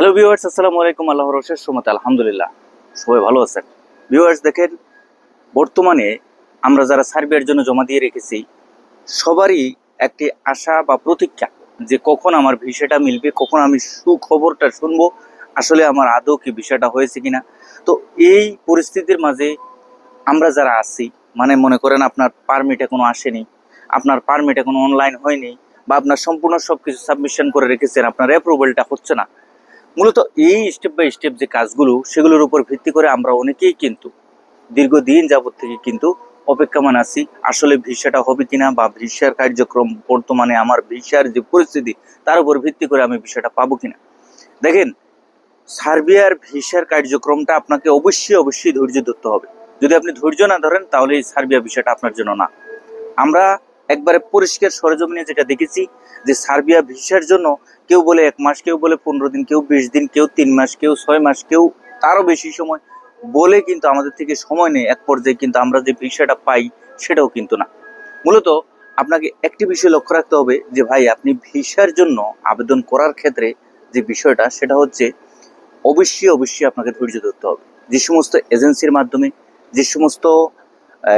Hello viewers আসসালামু আলাইকুম, আল্লাহর রশের সমত আলহামদুলিল্লাহ। সবাই ভালো আছেন। ভিউয়ার্স দেখেন, বর্তমানে আমরা যারা সার্বিয়ার জন্য জমা দিয়ে রেখেছি, সবারই একটি আশা বা প্রতীক্ষা যে কখন আমার ভিসাটা মিলবে, কখন আমি সুখবরটা শুনব, আসলে আমার আদৌ কি বিষয়টা হয়েছে কিনা। তো এই পরিস্থিতির মাঝে আমরা যারা আছি মানে মনে করেন আপনার পারমিট এখনও আসেনি, আপনার পারমিট এখনও অনলাইন হয়নি, বা আপনার সম্পূর্ণ সব কিছু সাবমিশন করে রেখেছেন, আপনার অ্যাপ্রুভালটা হচ্ছে না মূলত এই স্টেপ বাই স্টেপ যে কাজগুলো, সেগুলোর উপর ভিত্তি করে আমরা অনেকেই কিন্তু দীর্ঘদিন যাবৎ থেকে কিন্তু অপেক্ষমান আছি, আসলে ভিসাটা হবে কিনা বা ভিসার কার্যক্রম বর্তমানে আমার ভিসার যে পরিস্থিতি, তার উপর ভিত্তি করে আমি ভিসাটা পাবো কিনা। দেখেন, সার্বিয়ার ভিসার কার্যক্রমটা আপনাকে অবশ্যই অবশ্যই ধৈর্য ধরতে হবে। যদি আপনি ধৈর্য না ধরেন, তাহলে এই সার্বিয়া বিষয়টা আপনার জন্য না। আমরা একবারে পরিষ্কার সরজমিনে যেটা দেখেছি, যে সার্বিয়া ভিসার জন্য কেউ বলে এক মাস, কেউ বলে পনেরো দিন, কেউ বিশ দিন, কেউ তিন মাস, কেউ ছয় মাস, কেউ তারও বেশি সময় বলে কিন্তু আমাদের থেকে সময় নেই এক পর্যায়ে কিন্তু আমরা যে ভিসাটা পাই সেটাও কিন্তু না। মূলত আপনাকে একটি বিষয় লক্ষ্য রাখতে হবে, যে ভাই আপনি ভিসার জন্য আবেদন করার ক্ষেত্রে যে বিষয়টা, সেটা হচ্ছে অবশ্যই অবশ্যই আপনাকে ধৈর্য ধরতে হবে। যে সমস্ত এজেন্সির মাধ্যমে, যে সমস্ত,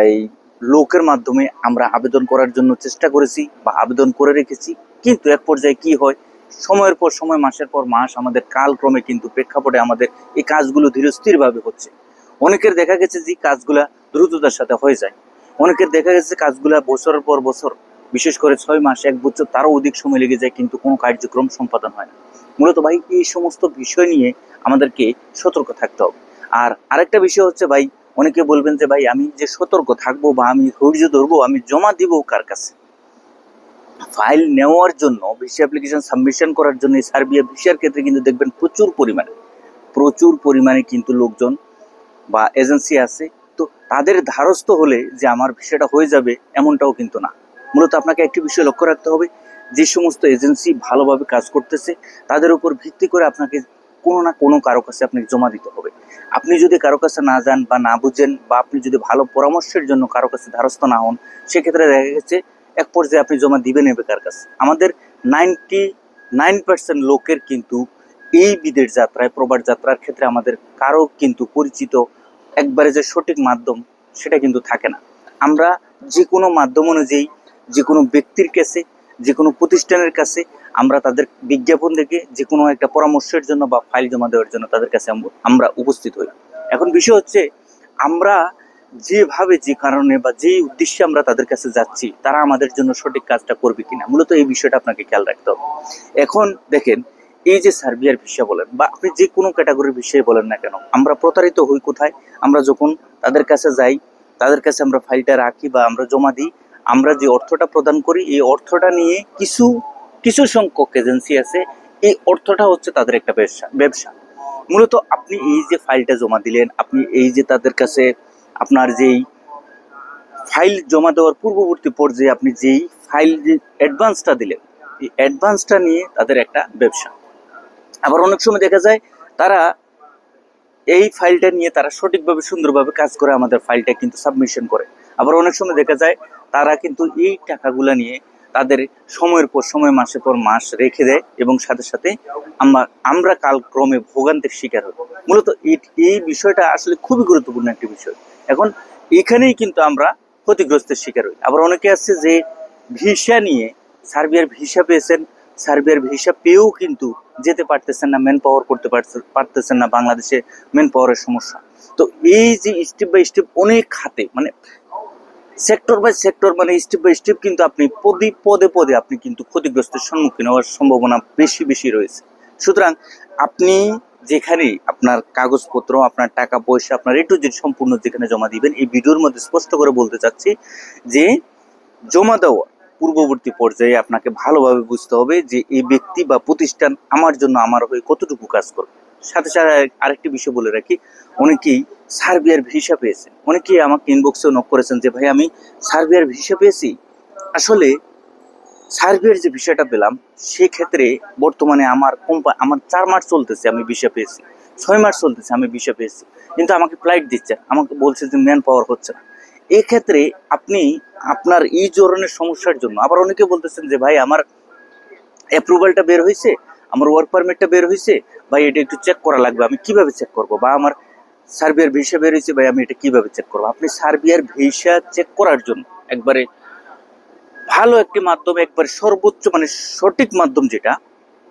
এই লোকের মাধ্যমে আমরা আবেদন করার জন্য চেষ্টা করেছি বা আবেদন করে রেখেছি। কিন্তু এক পর্যায়ে কি হয়? সময়ের পর সময়, মাসের পর মাস আমাদের কালক্রমে কিন্তু প্রেক্ষাপটে আমাদের এই কাজগুলো ধীরস্থিরভাবে হচ্ছে। অনেকের দেখা গেছে যে কাজগুলা দ্রুততার সাথে হয়ে যায়। অনেকের দেখা গেছে কাজগুলা বছরের পর বছর, বিশেষ করে ছয় মাস, এক বছর, তারও অধিক সময় লেগে যায়, কিন্তু কোনো কার্যক্রম সম্পাদন হয় না। মূলত ভাই, এই সমস্ত বিষয় নিয়ে আমাদেরকে সতর্ক থাকতে হবে। আর আরেকটা বিষয় হচ্ছে ভাই অনেকে বলবেন যে, ভাই, আমি যে সতর্ক থাকব বা আমি ধৈর্য ধরবো, আমি জমা দিব কার কাছে? ফাইল নেওয়ার জন্য, ভিসা অ্যাপ্লিকেশন সাবমিশন করার জন্য সার্বিয়া ভিসার ক্ষেত্রে কিন্তু দেখবেন প্রচুর পরিমাণে প্রচুর পরিমাণে কিন্তু লোকজন বা এজেন্সি আছে। তো তাদের ধারস্থ হলে যে আমার ভিসাটা হয়ে যাবে এমনটাও কিন্তু না। মূলত আপনাকে একটি বিষয় লক্ষ্য রাখতে হবে, যে সমস্ত এজেন্সি ভালোভাবে কাজ করতেছে, তাদের উপর ভিত্তি করে আপনাকে কোনো না কোনো কারও কাছে আপনাকে জমা দিতে হবে। আপনি যদি কারও কাছে না যান বা না বুঝেন বা আপনি যদি ভালো পরামর্শের জন্য কারও কাছে ধারস্থ না হন, সেক্ষেত্রে দেখা গেছে এক পর্যায়ে আপনি জমা দিবেন বেকার কাছে। আমাদের নাইনটি নাইন পার্সেন্ট লোকের কিন্তু এই বিদের যাত্রায়, প্রবাস যাত্রার ক্ষেত্রে আমাদের কারও কিন্তু পরিচিত একবারে যে সঠিক মাধ্যম, সেটা কিন্তু থাকে না। আমরা যে কোনো মাধ্যম অনুযায়ী যে কোনো ব্যক্তির কাছে যে কোনো প্রতিষ্ঠানের কাছে আমরা তাদের বিজ্ঞাপন দেখে যে কোনো একটা পরামর্শের জন্য বা ফাইল জমা দেওয়ার জন্য তাদের কাছে আমরা উপস্থিত হই। এখন বিষয় হচ্ছে, আমরা যেভাবে যে কারণে বা যেই উদ্দেশ্যে আমরা তাদের কাছে যাচ্ছি, তারা আমাদের জন্য সঠিক কাজটা করবে কিনা, মূলত এই বিষয়টা আপনাকে খেয়াল রাখতে হবে। এখন দেখেন, এই যে সার্বিয়ার ভিসা বলেন, বা আপনি যে কোনো ক্যাটাগরির বিষয়ে বলেন না কেন, আমরা প্রতারিত হই কোথায়? আমরা যখন তাদের কাছে যাই, তাদের কাছে আমরা ফাইলটা রাখি বা আমরা জমা দিই, আমরা যে অর্থটা প্রদান করি, এই অর্থটা নিয়ে কিছু কিছু সংখ্যক এজেন্সি আছে, এই অর্থটা হচ্ছে তাদের একটা ব্যবসা ব্যবসা। মূলত আপনি এই যে ফাইলটা জমা দিলেন, আপনি এই যে তাদের কাছে আপনার যেই ফাইল জমা দেওয়ার পূর্ববর্তী পর্যায়ে আপনি যেই ফাইল যে অ্যাডভান্সটা দিলেন, এই অ্যাডভান্সটা নিয়ে তাদের একটা ব্যবসা। আবার অনেক সময় দেখা যায় তারা এই ফাইলটা নিয়ে তারা সঠিকভাবে, সুন্দরভাবে কাজ করে আমাদের ফাইলটা কিন্তু সাবমিশন করে। আবার অনেক সময় দেখা যায় তারা কিন্তু এই টাকাগুলো নিয়ে তাদের সময়ের পর সময় মাসের পর মাস রেখে দেয় এবং সাথে সাথে আমরা আমরা কালক্রমে ভোগান্তির শিকার হই। মূলত এই- বিষয়টা আসলে খুবই গুরুত্বপূর্ণ একটি বিষয়। এখন এখানেই কিন্তু আমরা ক্ষতিগ্রস্তের শিকার হই। আবার অনেকে আছে যে ভিসা নিয়ে, সার্বিয়ার ভিসা পেয়েছেন, সার্বিয়ার ভিসা পেয়েও কিন্তু যেতে পারতেছেন না ম্যান পাওয়ার করতে পারতেছেন না, বাংলাদেশে ম্যান পাওয়ারের সমস্যা। তো এই যে স্টেপ বাই স্টেপ অনেক খাতে মানে সেক্টর বাই সেক্টর মানে স্টেপ বাই স্টেপ কিন্তু আপনি পদে পদে পদে আপনি কিন্তু ক্ষতিগ্রস্তের সম্মুখীন হওয়ার সম্ভাবনা বেশি বেশি রয়েছে। সুতরাং আপনি যেখানে আপনার কাগজপত্র, আপনার টাকা, পয়সা, আপনার এ টু জেড সম্পূর্ণ যেখানে জমা দিবেন, এই ভিডিওর মধ্যে স্পষ্ট করে বলতে চাচ্ছি যে জমা দেওয়া পূর্ববর্তী পর্যায়ে আপনাকে ভালোভাবে বুঝতে হবে যে এই ব্যক্তি বা প্রতিষ্ঠান আমার জন্য, আমার হয়ে কতটুকু কাজ করবে। সাথে সাথে আরেকটি বিষয় বলে রাখি, অনেকেই সার্বিয়ার ভিসা পেয়েছেন অনেকেই আমাকে ইনবক্সেও নক করেছেন যে, ভাই, আমি সার্বিয়ার ভিসা পেয়েছি। আসলে সার্বিয়ার যে ভিসাটা পেলাম, সেক্ষেত্রে বর্তমানে আমার কোম্পানি আমার চার মাস চলতেছে আমি ভিসা পেয়েছি। ছয় মাস চলতেছে আমি ভিসা পেয়েছি। কিন্তু আমাকে ফ্লাইট দিচ্ছে, আমাকে বলছে যে, ম্যান পাওয়ার হচ্ছে না। এক্ষেত্রে আপনি আপনার এই ধরনের সমস্যার জন্য, আবার অনেকে বলতেছেন যে, ভাই, আমার অ্যাপ্রুভালটা বের হয়েছে, আমার ওয়ার্ক পারমিটটা বের হয়েছে ভাই, এটা একটু চেক করা লাগবে, আমি কীভাবে চেক করব? বা আমার সার্বিয়ার ভিসা বেরিয়েছে ভাই, আমি এটা কীভাবে চেক করব? আপনি সার্বিয়ার ভিসা চেক করার জন্য একবারে ভালো একটি মাধ্যম, একবারে সর্বোচ্চ মানে সঠিক মাধ্যম যেটা,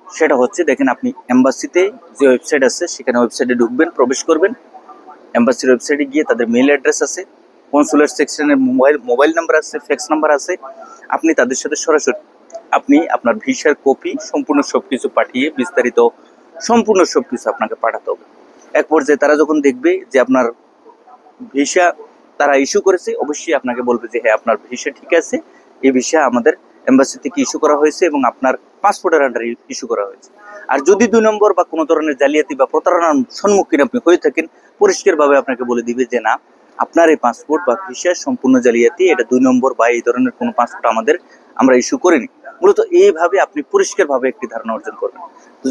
সেটা হচ্ছে দেখেন আপনি এম্বাসিতে যে ওয়েবসাইট আছে, সেখানে ওয়েবসাইটে ঢুকবেন, প্রবেশ করবেন। এম্বাসির ওয়েবসাইটে গিয়ে তাদের মেল অ্যাড্রেস আছে কনসুলেট সেকশনের মোবাইল মোবাইল নাম্বার আছে ফ্যাক্স নাম্বার আছে। আপনি তাদের সাথে সরাসরি আপনি আপনার ভিসার কপি সম্পূর্ণ সব কিছু পাঠিয়ে বিস্তারিত সম্পূর্ণ সব কিছু আপনাকে পাঠাতে হবে। এক পর্যায়ে তারা যখন দেখবে যে আপনার ভিসা তারা ইস্যু করেছে, অবশ্যই আপনাকে বলবে যে হ্যাঁ আপনার ভিসা ঠিক আছে। এই ভিসা আমাদের এম্বাসি থেকে ইস্যু করা হয়েছে এবং আপনার পাসপোর্টের আন্ডারে ইস্যু করা হয়েছে। আর যদি দুই নম্বর বা কোনো ধরনের জালিয়াতি বা প্রতারণার সম্মুখীন আপনি হয়ে থাকেন, পরিষ্কারভাবে আপনাকে বলে দিবে যে, না, আপনার এই পাসপোর্ট বা ভিসা সম্পূর্ণ জালিয়াতি, এটা দুই নম্বর বা এই ধরনের কোনো পাসপোর্ট আমাদের, আমরা ইস্যু করিনি। মূলত এইভাবে আপনি পরিষ্কারভাবে একটি ধারণা অর্জন করবেন।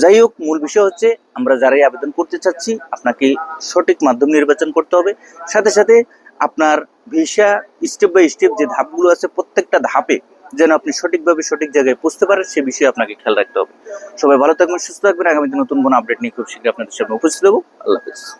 যাই হোক, মূল বিষয় হচ্ছে আমরা যারাই আবেদন করতে চাচ্ছি, আপনাকে সঠিক মাধ্যম নির্বাচন করতে হবে। সাথে সাথে আপনার ভিসা স্টেপ বাই স্টেপ যে ধাপগুলো আছে, প্রত্যেকটা ধাপে যেন আপনি সঠিকভাবে সঠিক জায়গায় পৌঁছতে পারেন, সে বিষয়ে আপনাকে খেয়াল রাখতে হবে। সবাই ভালো থাকবেন, সুস্থ থাকবেন। আগামীতে নতুন কোনো আপডেট নিয়ে খুব শীঘ্রই আপনাদের সামনে উপস্থিত হব। আল্লাহ হাফিজ।